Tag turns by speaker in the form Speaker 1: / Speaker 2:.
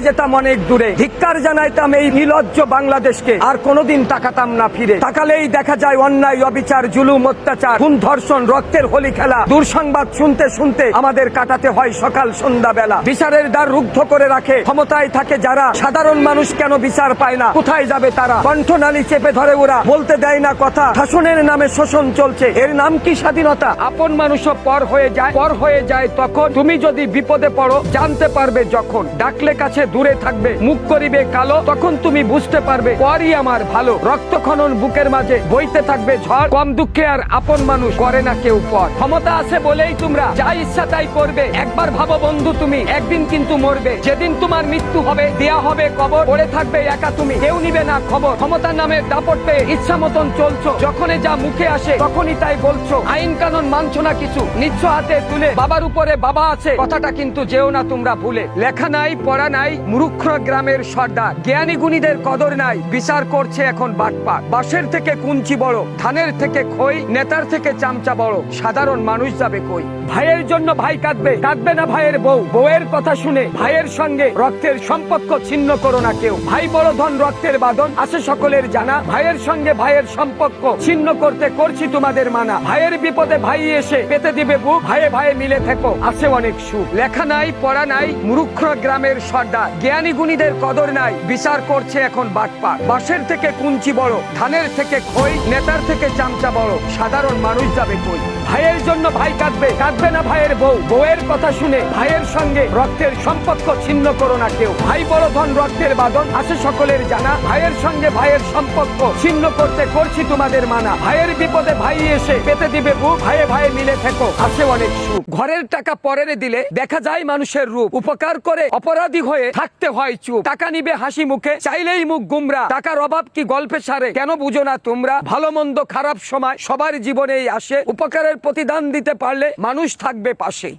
Speaker 1: যেতাম অনেক দূরে। ধিক্কার জানাইতাম এই বাংলাদেশকে। আর কোনোদিন তাকাতাম না ফিরে। তাকালেই দেখা যায় অন্যায়, অবিচার, জুলুম, অত্যাচার, খুন, ধর্ষণ, রক্তের হোলি খেলা। শুনতে শুনতে আমাদের কাটাতে হয় সকাল, সন্ধ্যা বেলা। বিচারের দ্বার রুদ্ধ করে রাখে। ক্ষমতায় থাকে যারা। সাধারণ মানুষ কেন বিচার পায় না? কোথায় যাবে তারা? কণ্ঠনালী চেপে ধরে ওরা। বলতে দেয় না কথা। শাসনের নামে শোষণ চলছে। এর নাম কি স্বাধীনতা? আপন মানুষও পর হয়ে যায়। পর হয়ে যায় তখন। তুমি যদি বিপদে পড়ো, জানতে পারবে যখন। ডাকলে কাছে দূরে থাকবে, মুখ করিবে কালো, তখন তুমি বুঝতে পারবে, পরই আমার ভালো। রক্ত খনন বুকের মাঝে, বইতে থাকবে ঝড়। কম দুঃখে আর আপন মানুষ করে না কেউ পর। ক্ষমতা আছে বলেই তোমরা, যা ইচ্ছা তাই করবে। একবার ভাবো বন্ধু তুমি, একদিন কিন্তু মরবে। যেদিন তোমার মৃত্যু হবে, দেয়া হবে কবর, পড়ে থাকবে একা তুমি। কেউ নিবে না খবর। ক্ষমতার নামে দাপট পেয়ে ইচ্ছা মতন চলছো। যখনই যা মুখে আসে, তখনই তাই বলছো। আইন কানুন মানছো না কিছু। নিচ্ছ হাতে তুলে, বাবার উপরে বাবা আছে। কথাটা কিন্তু যেও না তোমরা ভুলে। লেখা নাই, পড়া নাই মুরুক্ষ গ্রামের সর্দার। জ্ঞানী গুণীদের কদর নাই। বিচার করছে এখন বাটপা বাঁশের থেকে কুঞ্চি বড়। ধানের থেকে খই, নেতার থেকে চামচা বড়। সাধারণ মানুষ যাবে কই? ভাইয়ের জন্য ভাই কাঁদবে। কাঁদবে না ভাইয়ের বউ। বউয়ের কথা শুনে ভাইয়ের সঙ্গে রক্তের সম্পর্ক ছিন্ন করো না কেউ। ভাই বড় ধন, রক্তের বাদন আছে সকলের জানা। ভাইয়ের সঙ্গে ভাইয়ের সম্পর্ক ছিন্ন করতে করছি তোমাদের মানা। ভাইয়ের বিপদে ভাই এসে পেতে দিবে বুক। ভাইয়ে ভাইয়ে মিলে থেকো। আছে অনেক সুখ। লেখা নাই, পড়া নাই মুরুক্ষ গ্রামের সর্দার। জ্ঞানী গুণীদের কদর নাই। বিচার করছে এখন বাটপাট বাঁশের থেকে কুঞ্চি বড়, ধানের থেকে খই, নেতার থেকে চামচা বড়। সাধারণ মানুষ যাবে কই? ভাইয়ের জন্য ভাই কাঁদবে কাঁদবে না ভাইয়ের বউ। বউয়ের কথা শুনে ভাইয়ের সঙ্গে রক্তের সম্পর্ক ছিন্ন করো না কেউ। ভাই বড় ধন, রক্তের বাদন, আছে সকলের জানা। ভাইয়ের সঙ্গে ভাইয়ের সম্পর্ক ছিন্ন করতে করছি তোমাদের মানা। ভাইয়ের বিপদে ভাই এসে পেতে দিবে বুক ভাইয়ে ভাইয়ে মিলে থেকো। আছে অনেক সুখ। ঘরের টাকা পরের দিলে দেখা যায় মানুষের রূপ। উপকার করে অপরাধী হয়ে থাকতে হয় চুপ। টাকা নিবে হাসি মুখে, চাইলেই মুখ গুমরা। টাকার অভাব কি গল্পে সারে? কেন বুঝো না তোমরা? ভালো মন্দ খারাপ সময় সবার জীবনেই আসে। উপকারের প্রতিদান দিতে পারলে মানুষ থাকবে পাশে